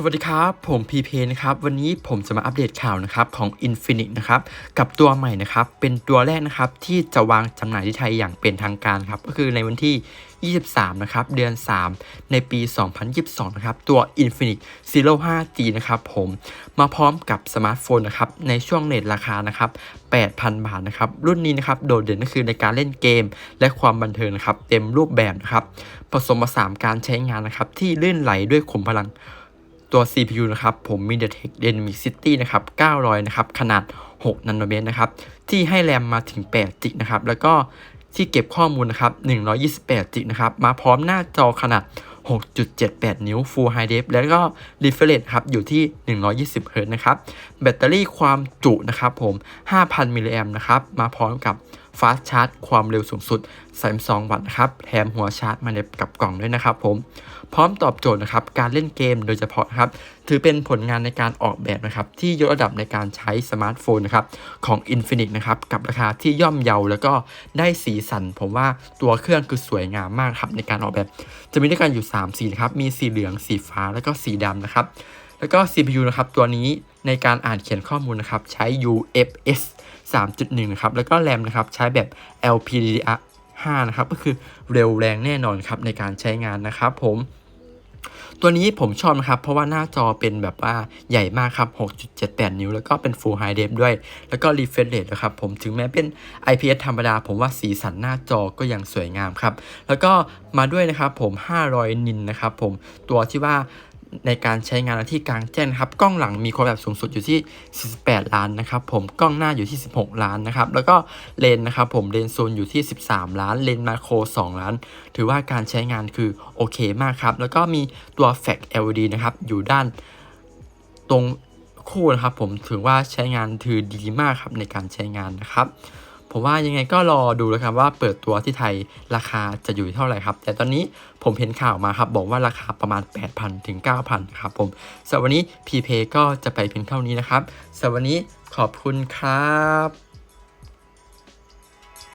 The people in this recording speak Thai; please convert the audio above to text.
สวัสดีครับ ผมพีเพนะครับ วันนี้ผมจะมาอัปเดตข่าวนะครับของ Infinix นะครับกับตัวใหม่นะครับ เป็นตัวแรกนะครับที่จะวางจำหน่ายที่ไทยอย่างเป็นทางการครับ ก็คือในวันที่ 23 นะครับ เดือน 3 ในปี 2022 นะครับ ตัว Infinix Zero 5G นะครับผมมาพร้อมกับสมาร์ทโฟนนะครับในช่วงเน็ตราคานะครับ 8,000 บาทนะครับ รุ่นนี้นะครับโดดเด่นก็คือในการเล่นเกม และความบันเทิงนะครับเต็มรูปแบบนะครับผสมผสานการใช้งานนะครับที่ลื่นไหลด้วยขุมพลัง ตัว CPU นะครับ ผม MediaTek Dynamic City นะครับ 900 นะครับ ขนาด 6 นาโนเมตรนะครับ ที่ให้แรมมาถึง 8 จิกนะครับ แล้วก็ที่เก็บข้อมูลนะครับ 128 จิกนะครับ มาพร้อมหน้าจอขนาด 6.78 นิ้ว Full High Def แล้วก็ Refresh ครับ อยู่ที่ 120 Hz นะครับ แบตเตอรี่ความจุนะครับผม 5,000 มิลลิแอมนะครับ มาพร้อมกับ Fast Charge ความเร็วสูงสุด 32 วัตต์นะครับ แถมหัวชาร์จมาในกับกล่องด้วยนะครับผม พร้อมตอบโจทย์นะครับการเล่นเกมโดยเฉพาะครับถือเป็นผลงานในการออกแบบนะครับที่ยกระดับในการใช้สมาร์ทโฟนนะครับของ Infinix นะครับกับราคาที่ย่อมเยาแล้วก็ได้สีสัน ผมว่าตัวเครื่องคือสวยงามมากครับในการออกแบบ จะมีด้วยกันอยู่ 3 สีนะครับมีสีเหลืองสีฟ้าแล้วก็สีดำนะครับแล้วก็ CPU นะครับตัวนี้ในการอ่านเขียนข้อมูลนะครับใช้ UFS 3.1 นะครับ แล้วก็แรมนะครับ ใช้แบบ LPDDR 5 นะครับ ก็คือเร็วแรงแน่นอนครับในการใช้งานนะครับผมตัวนี้ผมชอบนะครับ เพราะว่าหน้าจอเป็นแบบว่าใหญ่มากครับ 6.78 นิ้ว แล้วก็เป็น Full High Def ด้วย แล้วก็ Refresh Rate นะครับ ผมถึงแม้เป็น IPS ธรรมดา ผมว่าสีสันหน้าจอก็ยังสวยงามครับ แล้วก็มาด้วยนะครับผม 500 นินนะครับผม ตัวที่ว่า ในการใช้งานที่กลางแจ้งนะครับ กล้องหลังมีความแบบสูงสุดอยู่ที่ 48 ล้านนะครับ ผมกล้องหน้าอยู่ที่ 16 ล้านนะครับ แล้วก็เลนนะครับผมเลนโซนอยู่ที่ 13 ล้าน เลนมาโคร 2 ล้าน ถือว่าการใช้งานคือโอเคมากครับ แล้วก็มีตัว Fact LED นะครับ อยู่ด้านตรงคู่นะครับ ผมถือว่าใช้งานถือดีมากครับในการใช้งานนะครับ ผมว่ายังไงก็รอดูแล้วครับว่าเปิดตัวที่ไทยราคาจะอยู่เท่าไหร่ครับ แต่ตอนนี้ผมเห็นข่าวมาครับบอกว่าราคาประมาณ 8,000 ถึง 9,000 ครับผมสำหรับวันนี้ p p ก็จะไปเพียงเท่านี้นะครับสำหรับวันนี้ขอบคุณครับ